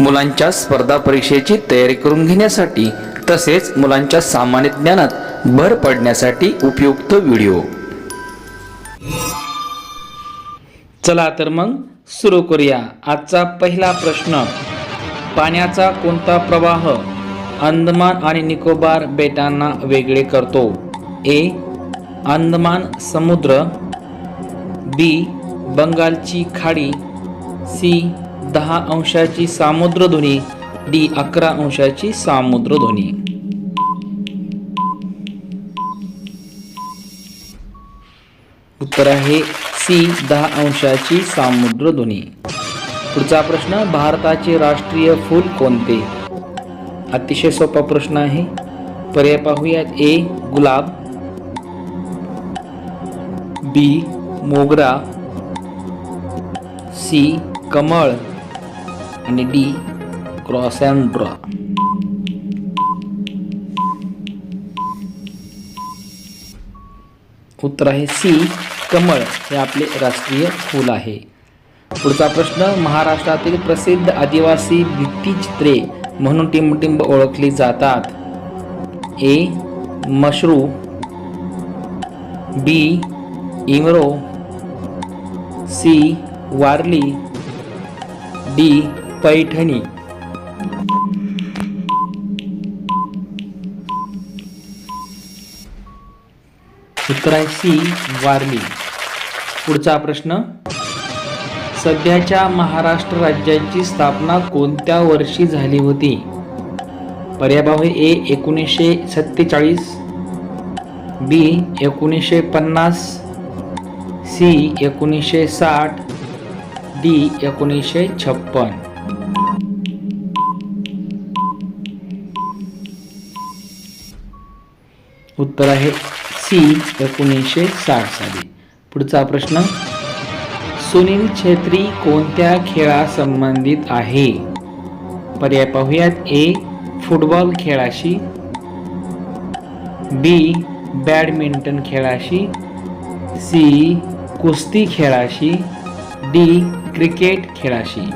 मुलांच्या स्पर्धा परीक्षेची तयारी करून घेण्यासाठी तसेच मुलांच्या सामान्य ज्ञानात भर पडण्यासाठी उपयुक्त व्हिडिओ. चला तर मग सुरू करूया आजचा पहिला प्रश्न. पाण्याचा कोणता प्रवाह अंदमान आणि निकोबार बेटांना वेगळे करतो? ए. अंदमान समुद्र. बी. बंगालची खाडी. सी. दहा अंशाची सामुद्रध्वनी डी अकरा अंशाची सामुद्रध्वनी उत्तर आहे सी दहा अंशाची सामुद्रध्वनी पुढचा प्रश्न भारताचे राष्ट्रीय फूल कोणते? अतिशय सोपा प्रश्न आहे. पर्याय पाहूयात. ए गुलाब. बी मोगरा. सी कमळ. आणि डी क्रॉसॅन्ड्रा उत्तर आहे सी कमळ हे आपले राष्ट्रीय फूल आहे. पुढचा प्रश्न महाराष्ट्रातील प्रसिद्ध आदिवासी भित्तिचित्रे म्हणून टिंबटिंब ओळखली जातात. A Mashru. B इमरो. C Warli. D Paithani. उत्तर आहे सी वारली. पुढचा प्रश्न. सध्याच्या महाराष्ट्र राज्याची स्थापना कोणत्या वर्षी झाली होती? पर्याभाव ए एकोणीसशे सत्तेचाळीस. बी एकोणीसशे पन्नास. सी एकोणीसशे साठ. डी एकोणीसशे छप्पन. उत्तर आहे सी एकोणीसशे साठ साली. पुढचा प्रश्न सुनील छेत्री कोणत्या खेळासंबंधित आहे? पर्याय पाहूयात. ए फुटबॉल खेळाशी. बी बॅडमिंटन खेळाशी. सी कुस्ती खेळाशी. डी क्रिकेट खेळाशी.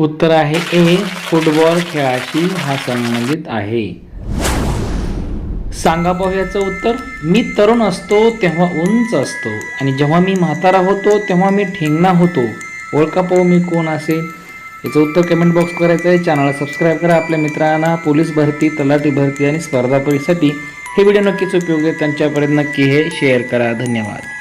उत्तर आहे ए फुटबॉल खेळाशी हा संबंधित आहे. सांगा पाहूयाचं उत्तर. मी तरुण असतो तेव्हा उंच असतो. आणि जेव्हा मी म्हातारा होतो तेव्हा मी ठेंगणा होतो. ओळखा पाहू मी कोण असेल याचं उत्तर कमेंट बॉक्स करायचं आहे. चॅनलला सबस्क्राईब करा आपल्या मित्रांना. पोलीस भरती तलाठी भरती आणि स्पर्धा परीक्षेसाठी हे व्हिडिओ नक्कीच उपयोगी आहे त्यांच्यापर्यंत नक्की हे शेअर करा. धन्यवाद.